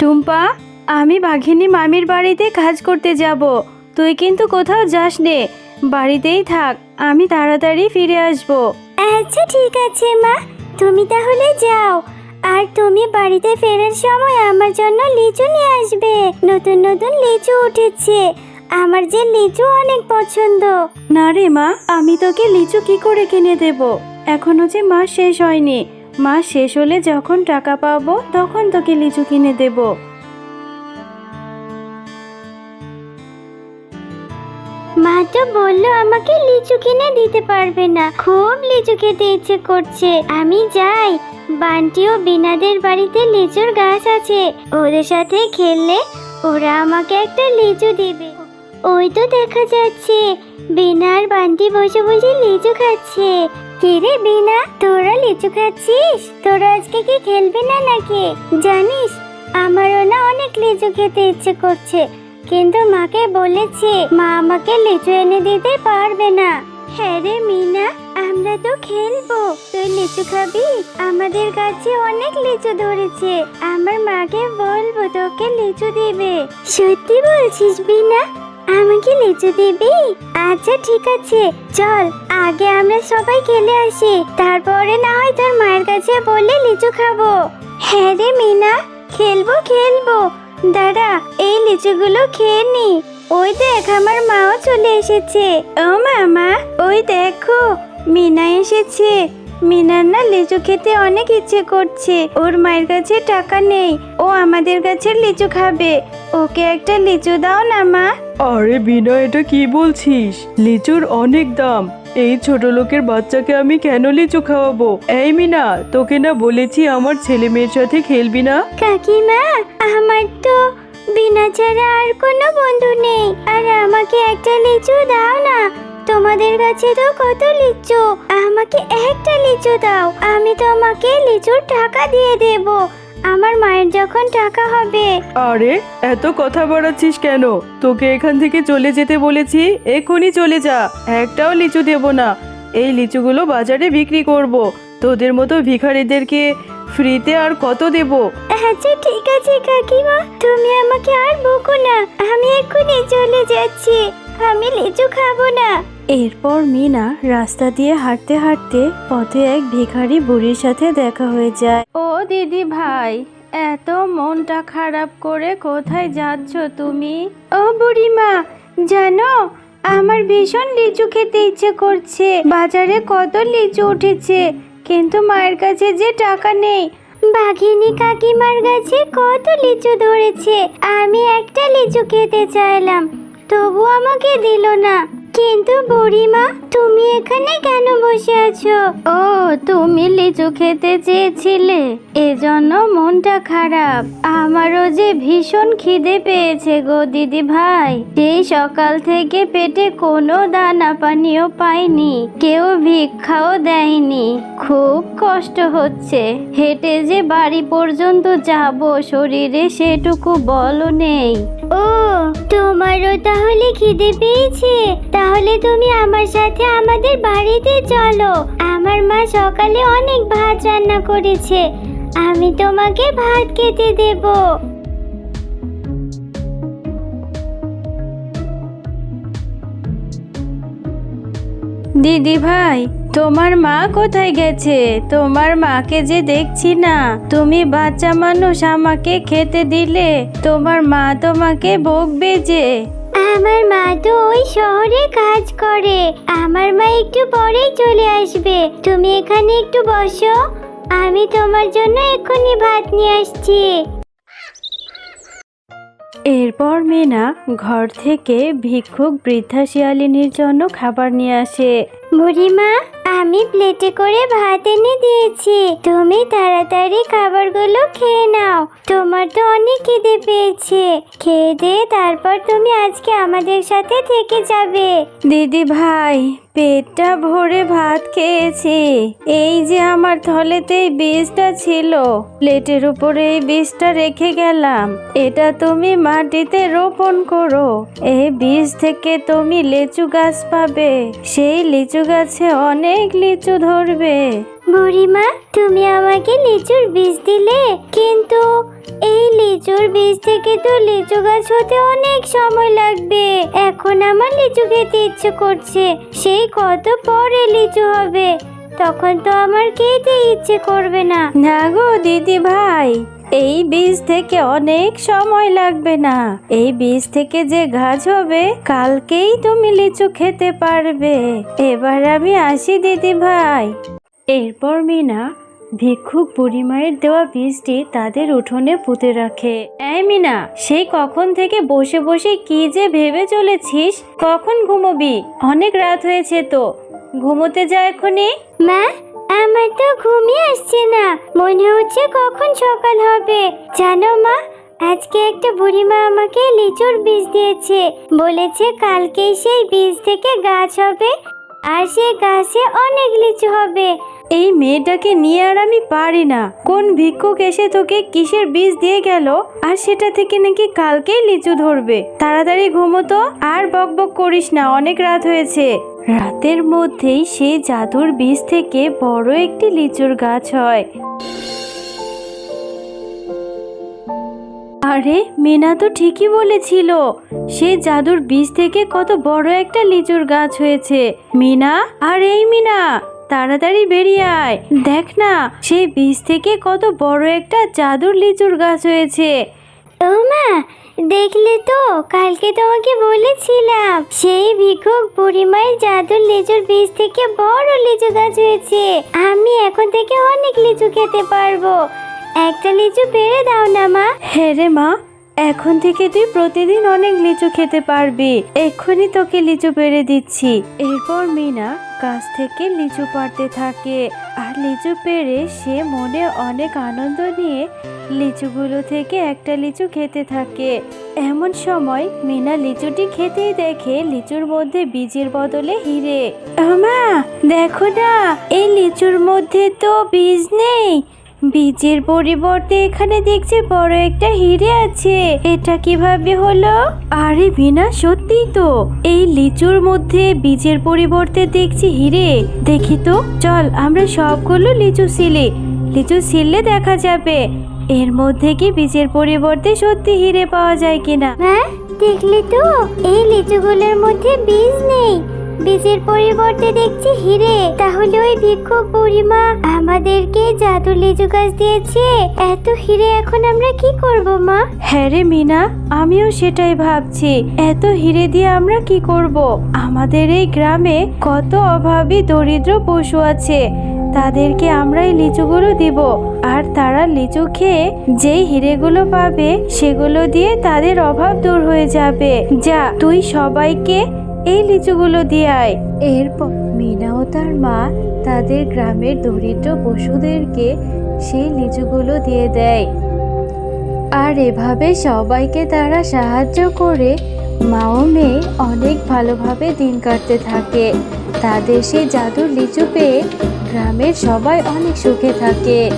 টুম্পা আমি বাঘিনী মামির বাড়িতে কাজ করতে যাব। তুই কিন্তু কোথাও যাস নে বাড়িতেই থাক আমি তাড়াতাড়ি ফিরে আসব। আচ্ছা ঠিক আছে মা। তুমি তাহলে যাও। আর তুমি বাড়িতে ফেরার সময় আমার জন্য লিচু নিয়ে আসবে। নতুন নতুন লিচু উঠেছে। আমার যে লিচু অনেক পছন্দ। না রে মা আমি তোকে লিচু কি করে কিনে দেব? এখনও যে মাস শেষ হয়নি। মাস শেষ হলে যখন টাকা পাবো, তখন তোকে লিচু কিনে দেব। মা তো বলল আমাকে লিচু কিনে দিতে পারবে না। খুব লিচু খেতে ইচ্ছে করছে। আমি যাই। বান্টি ও বিনাদের বাড়িতে লিচুর গাছ আছে। ওদের সাথে খেললে ওরা আমাকে একটা লিচু দেবে। ওই তো দেখা যাচ্ছে। বিনার বান্টি বসে বসে লিচু খাচ্ছে। কিরে বিনা তোরা লিচু খাচ্ছিস? তোরা আজকে কি খেলবি না নাকি? জানিস, আমারও না অনেক লিচু খেতে ইচ্ছে করছে। কিন্তু মাকে বলেছি, মা আমাকে লিচু এনে দিতে পারবে না। হ্যাঁ রে মিনা আমরা তো খেলব। তুই লিচু খাবি? আমাদের কাছে অনেক লিচু ধরেছে। আমার মাকে বলব তোকে লিচু দিবে। সত্যি বলছিস বিনা আমাকে লিচু দিবি? আচ্ছা ঠিক আছে। চল, আগে আমরা সবাই খেলে আসি। তারপরে না হয় তোর মায়ের কাছে বলে লিচু খাব। হ্যাঁ রে মিনা, খেলব খেলব। দাদা, এই লিচুগুলো খেয়ে নি। ওই দেখ, আমার মাও চলে এসেছে। ও মামা, ওই দেখো, মিনা এসেছে। মিনার না লিচু খেতে অনেক ইচ্ছে করছে। ওর মায়ের কাছে টাকা নেই। ও আমাদের কাছে লিচু খাবে। ওকে একটা লিচু দাও না, মা। আরে বিনা এটা কি বলছিস? লিচুর অনেক দাম। এই ছোট লোকের বাচ্চাকে আমি কেন লিচু খাওয়াবো? এই মিনা, তোকে না বলেছি আমার ছেলে মেয়ের সাথে খেলবি না? কাকিমা, আমার তো বিনা ছাড়া আর কোনো বন্ধু নেই। আর আমাকে একটা লিচু দাও না। তোমাদের কাছে তো কত লিচু। আমাকে একটা লিচু দাও। আমি তোমাকে লিচুর টাকা দিয়ে দেব। আমার মায়ের যখন টাকা হবে। আরে এত কথা বাড়াচ্ছিস কেন? তোকে এখান থেকে চলে যেতে বলেছি এক্ষুনি চলে যা। একটাও লিচু দেব না। এই লিচুগুলো বাজারে বিক্রি করব। তোদের মতো ভিখারিদেরকে ফ্রিতে আর কত দেব? আচ্ছা ঠিক আছে কাকিমা। তুমি আমাকে আর বকো না। আমি এক্ষুনি চলে যাচ্ছি। আমি লিচু খাব না। এরপর মিনা রাস্তা দিয়ে হাঁটতে হাঁটতে পথে এক ভিখারি বুড়ির সাথে দেখা হয়ে যায়। ও দিদি ভাই এত মনটা খারাপ করে কোথায় যাচ্ছ তুমি? ও বুড়িমা জানো আমার ভীষণ লিচু খেতে ইচ্ছে করছে। বাজারে কত লিচু উঠেছে কিন্তু মায়ের কাছে যে টাকা নেই। বাঘিনী কাকিমার কাছে কত লিচু ধরেছে আমি একটা লিচু খেতে চাইলাম। তবু আমাকে দিল না। কিন্তু বুড়িমা, তুমি এখানে কেন বসে আছো? ও, তুমি লিচু খেতে চেয়েছিলে। এজন্য মনটা খারাপ। আমারও যে ভীষণ খিদে পেয়েছে গো দিদি ভাই। সেই সকাল থেকে পেটে কোনো দানা পানিও পাইনি। কেউ ভিক্ষাও দেয়নি। খুব কষ্ট হচ্ছে। হেঁটে যে বাড়ি পর্যন্ত যাব, শরীরে সেটুকু বলও নেই। ও, তোমারও তাহলে খিদে পেয়েছে। তাহলে তুমি আমার সাথে আমাদের বাড়িতে চলো। আমার মা সকালে অনেক ভাত রান্না করেছে। আমি তোমাকে ভাত খেতে দেব। দিদি ভাই তোমার মা কোথায় গেছে? তোমার মাকে যে দেখছি না। তুমি বাচ্চা মানুষ আমাকে খেতে দিলে। তোমার মা তোমাকে বকবে যে আমার মা তো ওই শহরে কাজ করে। আমার মা একটু পরেই চলে আসবে। তুমি এখানে একটু বসো। আমি তোমার জন্য এক্ষুনি ভাত নিয়ে আসছি। এরপর মেনা ঘর থেকে ভিক্ষুক বৃদ্ধা শিয়ালিনীর জন্য খাবার নিয়ে আসে। বুড়িমা আমি প্লেটে করে ভাত এনে দিয়েছি। তুমি তাড়াতাড়ি খাবারগুলো খেয়ে নাও। তোমার তো অনেক খিদে পেয়েছে। খেয়ে দে, তারপর তুমি আজকে আমাদের সাথে থেকে যাবে। দিদি ভাই, পেটটা ভরে ভাত খেয়েছি। এই যে আমার থলেতেই বীজটা ছিল, প্লেটের উপরে এই বীজটা রেখে গেলাম। এটা তুমি মাটিতে রোপণ করো। এই বীজ থেকে তুমি লিচু গাছ পাবে। সেই লিচু গাছে অনেক লিচু ধরবে। বুড়িমা তুমি আমাকে লিচুর বীজ দিলে কিন্তু এই লিচুর বীজ থেকে তো লিচু গাছ হতে অনেক সময় লাগবে। এখন আমার লিচু খেতে ইচ্ছে করছে সেই কত পরে লিচু হবে তখন তো আমার খেতে ইচ্ছে করবে না। না গো দিদি ভাই এই বীজ থেকে অনেক সময় লাগবে না। এই বীজ থেকে যে গাছ হবে, কালকেই তুমি লিচু খেতে পারবে। এবার আমি আসি, দিদি ভাই। এরপর মিনা ভিক্ষুক বুড়িমায়ের দেওয়া বীজটি তাদের উঠোনে পুঁতে রাখে। এই মিনা সেই কখন থেকে বসে বসে কি যে ভেবে চলেছিস? কখন ঘুমোবি? অনেক রাত হয়েছে তো। ঘুমোতে যা এখনই। মা আমার তো ঘুমই আসছে না। মনে হচ্ছে কখন সকাল হবে। জানো মা, আজকে একটা বুড়িমা আমাকে লিচুর বীজ দিয়েছে। বলেছে কালকেই সেই বীজ থেকে গাছ হবে। আর সেই গাছে অনেক লিচু হবে। এই মেয়েটাকে নিয়ে আর আমি পারি না। কোন ভিক্ষুক এসে তোকে কিসের বীজ দিয়ে গেল? আর সেটা থেকে নাকি কালকেই লিচু ধরবে। তাড়াতাড়ি ঘুমোতো আর বকবক করিস না, অনেক রাত হয়েছে। রাতের মধ্যেই সেই জাদুর বীজ থেকে বড় একটি লিচুর গাছ হয়। আরে, মিনা তো ঠিকই বলেছিল। সে জাদুর বীজ থেকে কত বড় একটা লিচুর গাছ হয়েছে। মিনা, আর এই মিনা, তাড়াতাড়ি বেরিয়ে আয়। দেখ না সেই বীজ থেকে কত বড় একটা জাদুর লিচুর গাছ হয়েছে। ও দেখলে তো, কালকে তোমাকে বলেছিলাম, সেই ভিক্ষুক বুড়িমায়ের জাদুর লিচুর বীজ থেকে বড় লিচু গাছ হয়েছে। আমি এখন থেকে অনেক লিচু খেতে পারব। একটা লিচু পেরে দাও না, মা। হ্যাঁ রে মা, এখন থেকে তুই প্রতিদিন অনেক লিচু খেতে পারবি। এক্ষুনি তোকে লিচু পেরে দিচ্ছি। এরপর মিনা গাছ থেকে লিচু পাড়তে থাকে। আর লিচু পেরে সে মনে অনেক আনন্দ নিয়ে লিচুগুলো থেকে একটা লিচু খেতে থাকে। এমন সময় মিনা লিচুটি খেতেই দেখে লিচুর মধ্যে বীজের বদলে হিরে। মা দেখো না, এই লিচুর মধ্যে তো বীজ নেই। বীজের পরিবর্তে এখানে দেখছি বড় একটা হিরে আছে। এটা কীভাবে হলো? আরে বিনা সত্যি তো। এই লিচুর মধ্যে বীজের পরিবর্তে দেখছি হিরে। দেখি তো, চল আমরা সবগুলো লিচু সিলি লিচু সিললে দেখা যাবে। এর মধ্যে কি বীজের পরিবর্তে সত্যি হিরে পাওয়া যায় কিনা? মা দেখলে তো? এই লিচুগুলোর মধ্যে বীজ নেই। বীজের পরিবর্তে দেখছি হিরে। তাহলে ওই ভিক্ষুক বুড়িমা আমাদেরকে জাদু লিচু গাছ দিয়েছে। এত হিরে এখন আমরা কি করব, মা? হ্যাঁ রে মিনা, আমিও সেটাই ভাবছি। এত হিরে দিয়ে আমরা কি করব? আমাদের এই গ্রামে কত অভাবী দরিদ্র পশু আছে। তাদেরকে আমরা এই লিচুগুলো দিব। আর তারা লিচু খেয়ে যেই হিরেগুলো পাবে, সেগুলো দিয়ে তাদের অভাব দূর হয়ে যাবে। যা, তুই সবাইকে এই লিচুগুলো দিয়ে আয়। এরপর মিনা ও তার মা তাদের গ্রামের দরিদ্র পশুদেরকে সেই লিচুগুলো দিয়ে দেয়। আর এভাবে সবাইকে তারা সাহায্য করে, মা ও মেয়ে অনেক ভালোভাবে দিন কাটতে থাকে। তাদের সেই জাদুর লিচু পেয়ে গ্রামের সবাই অনেক সুখে থাকে।